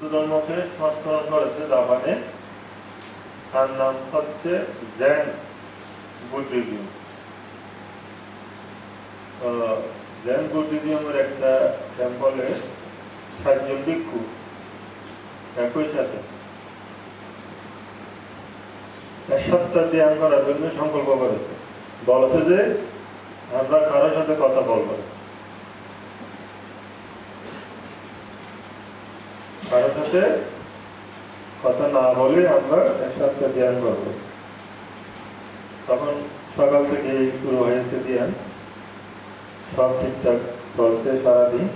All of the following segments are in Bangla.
ধর্মকে সংস্করণ করেছে জাপানে। তার নাম হচ্ছে একটা টেম্পলে সাতজন ভিক্ষু একই সাথে। এক সপ্তাহ ধ্যান করার জন্য সংকল্প করেছে। বলেছে যে, আমরা কারোর সাথে কথা বলব না। কথা না বলে আমরা এক সপ্তাহ ধ্যান করব। তখন সকাল থেকে শুরু হয়েছে ধ্যান। সব ঠিকঠাক চলছে সারাদিন।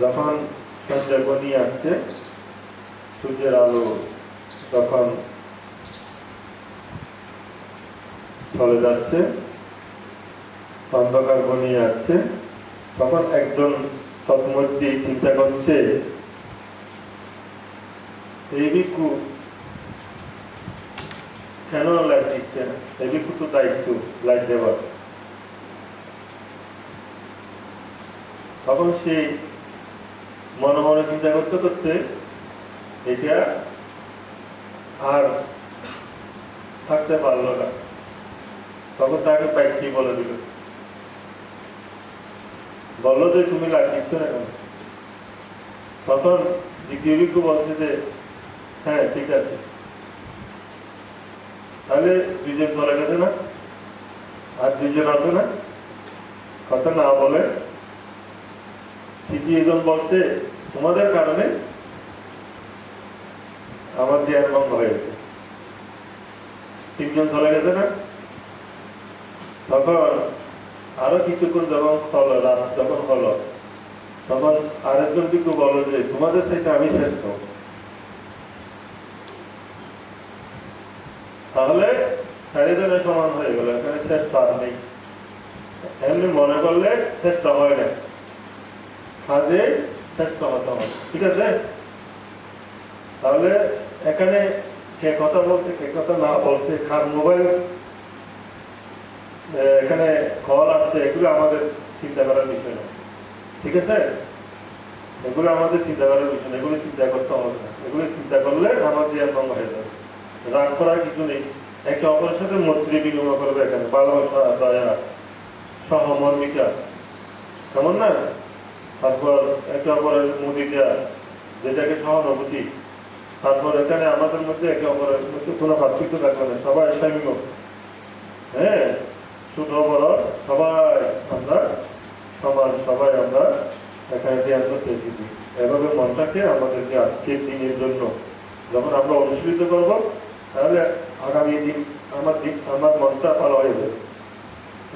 যখন সন্ধ্যা গনিয়ে আসছে, সূর্যের আলো তখন চলে যাচ্ছে, অন্ধকার ঘনিয়ে আসছে, তখন একজন তৎমধ্যে চিন্তা করছে ভিক্ষু কেন লাইট দিচ্ছে না ভিক্ষু তো দায়িত্ব লাইট দেওয়ার। তখন সে মনে মনে চিন্তা করতে করতে এটা আর থাকতে পারল না। তখন তাকে পাইকি বলে দিল? বলল যে, তুমি লাইট দিচ্ছ না কেন? তখন দ্বিতীয় বলছে যে হ্যাঁ ঠিক আছে। তাহলে দুজন চলে গেছে না? আর দুজন আছে না? কথা না বলে তৃতীয় জন বলছে, তোমাদের কারণে আমার ভঙ্গ হয়ে গেছে। তিনজন চলে গেছে না? তখন আরও কিছুক্ষণ যখন হলো, রাত যখন হলো, তখন আরেকজন কিন্তু বলল যে, তোমাদের সাথে আমি শ্রেষ্ঠ তাহলে চারিজনের সমান হয়ে গেল, এখানে শ্রেষ্ঠ আর নেই। এমনি মনে করলে শ্রেষ্ঠ হয় না। কাজে শ্রেষ্ঠ হতে হবে, ঠিক আছে? তাহলে এখানে কে কথা বলছে, কে কথা না বলছে, কার মোবাইল এখানে কল আসছে, এগুলো আমাদের চিন্তা করার বিষয় না। ঠিক আছে? এগুলো আমাদের চিন্তা করার বিষয় না, এগুলো চিন্তা করতে হবে না। এগুলো চিন্তা করলে আমাদের জ্ঞান ভঙ্গ হয়ে যাবে। রাগ করার কিছু নেই। একে অপরের সাথে মৈত্রী বিনিময় করবে এখানে ভালোবাসা দয়া সহমর্মিকা কেমন না? তারপর একে অপরের মুদিটা যেটাকে সহানুভূতি। তারপর এখানে আমাদের মধ্যে একে অপরের মধ্যে কোনো পার্থক্য থাকবে না। সবাই স্বামী হ্যাঁ? ছোট বড় সবাই আমরা সমান, সবাই আমরা এখানে ধ্যান করতে এসেছি। এভাবে মনটাকে আমাদেরকে আজকের দিনের জন্য যখন আমরা অনুশীলিত করব তাহলে আগামী দিন আমার দিন আমার মনটা ভালো হয়ে যাবে।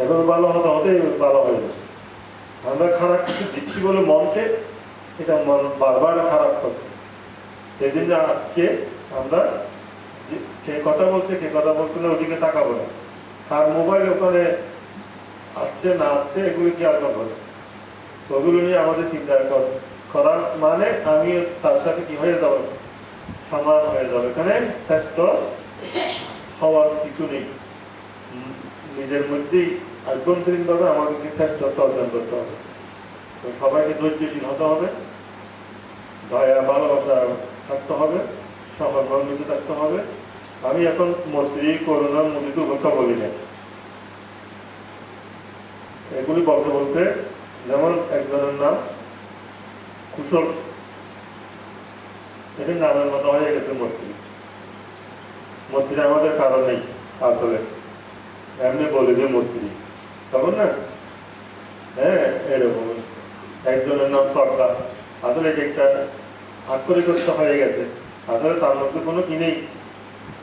এখন ভালো হতে হতে ভালো হয়ে যাবে। আমরা খারাপ কিছু দিচ্ছি বলে মনকে, এটা মন বারবার খারাপ করছে। সেদিন আজকে আমরা কে কথা বলছে, কে কথা বলছে না, ওদিকে তাকাবো না। আর মোবাইল ওখানে আসছে, না আসছে, এগুলো কি আর করব না। ওগুলো নিয়ে আমাদের চিন্তা কর- করার মানে আমি তার সাথে কি হয়ে যাব? সমান হয়ে যাবে। এখানে শ্রেষ্ঠ হওয়ার কিছু নেই। নিজের মধ্যেই আভ্যন্তরীণ ভাবে আমাদেরকে শ্রেষ্ঠত্ব অর্জন করতে হবে। তো সবাইকে ধৈর্যশীল হতে হবে। দয়া, ভালোবাসা থাকতে হবে। সবার সহকর্মিত থাকতে হবে। আমি এখন মন্ত্রী করোনা মুদিত কথা বলি না। এগুলি বলতে বলতে যেমন একজনের নাম কুশল এটির নামের মতো হয়ে গেছে মন্ত্রী মন্ত্রী আমাদের কারণ নেই আসলে। এমনি বলে যে মন্ত্রী তখন না? হ্যাঁ এরকম। একজনের নাম সরকার। আসলে এটা একটা আক্ষরিকত্ব হয়ে গেছে। আসলে তার মধ্যে কোনো কি নেই?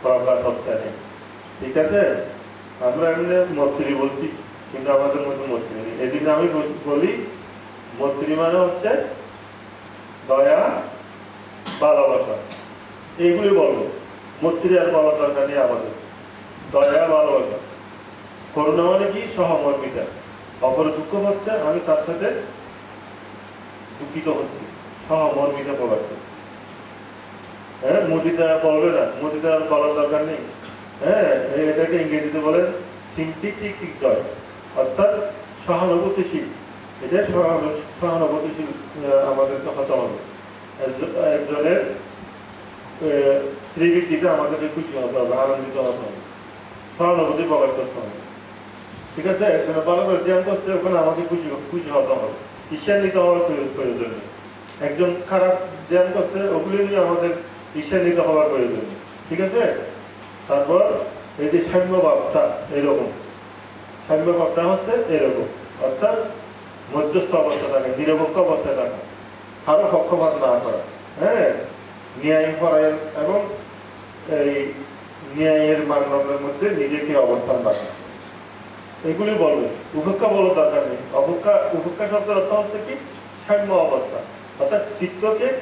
প্রকাশ হচ্ছে নেই। ঠিক আছে? আমরা এমনি মন্ত্রী বলছি, কিন্তু আমাদের মধ্যে মন্ত্রী নেই। জন্য আমি বলি মন্ত্রী মানে হচ্ছে দয়া ভালোবাসা এইগুলি বলব মন্ত্রী আর বলার দরকার নেই আমাদের। দয়া, ভালোবাসা। করুণা মানে কি? সহমর্মিতা অপর দুঃখ হচ্ছে, আমি তার সাথে দুঃখিত হচ্ছি। সহমর্মিতা প্রকাশ করছি। হ্যাঁ মুদিতা বলবে না। মুদিতা আর বলার দরকার নেই। হ্যাঁ এটাকে ইংরেজিতে বলে সিম্পিটিক জয় অর্থাৎ সহানুভূতিশীল। এটা সহানু- সহানুভূতিশীল আমাদেরকে হতে হবে। একজনের আহ, শ্রীবৃত্তিতে আমাদেরকে খুশি হতে হবে আনন্দিত হতে হবে সহানুভূতি প্রকাশ করতে হবে। ঠিক আছে? একজনে ভালো করে ধ্যান করছে ওখানে আমাকে খুশি খুশি হতে হবে। ঈর্ষান্বিত হওয়ার প্রয়োজন একজন খারাপ ধ্যান করছে ওগুলি নিয়ে আমাদের ঈর্ষান্বিত হওয়ার প্রয়োজন ঠিক আছে? তারপর এই যে সাম্য ভাবটা এরকম। সাম্য ভাবটা হচ্ছে এরকম। অর্থাৎ মধ্যস্থ অবস্থা থাকে নিরপেক্ষ অবস্থায় থাকা। কারও পক্ষপাত না করা হ্যাঁ? ন্যায় পরায়ণ এবং এই ন্যায়ের মানদণ্ডের মধ্যে নিজেকে অবস্থান রাখা। এগুলি বলবে উপেক্ষা বলো দরকার নেই অপেক্ষা উপেক্ষা শব্দের অর্থ হচ্ছে কি? সাম্য অবস্থা। অর্থাৎ চিত্তকে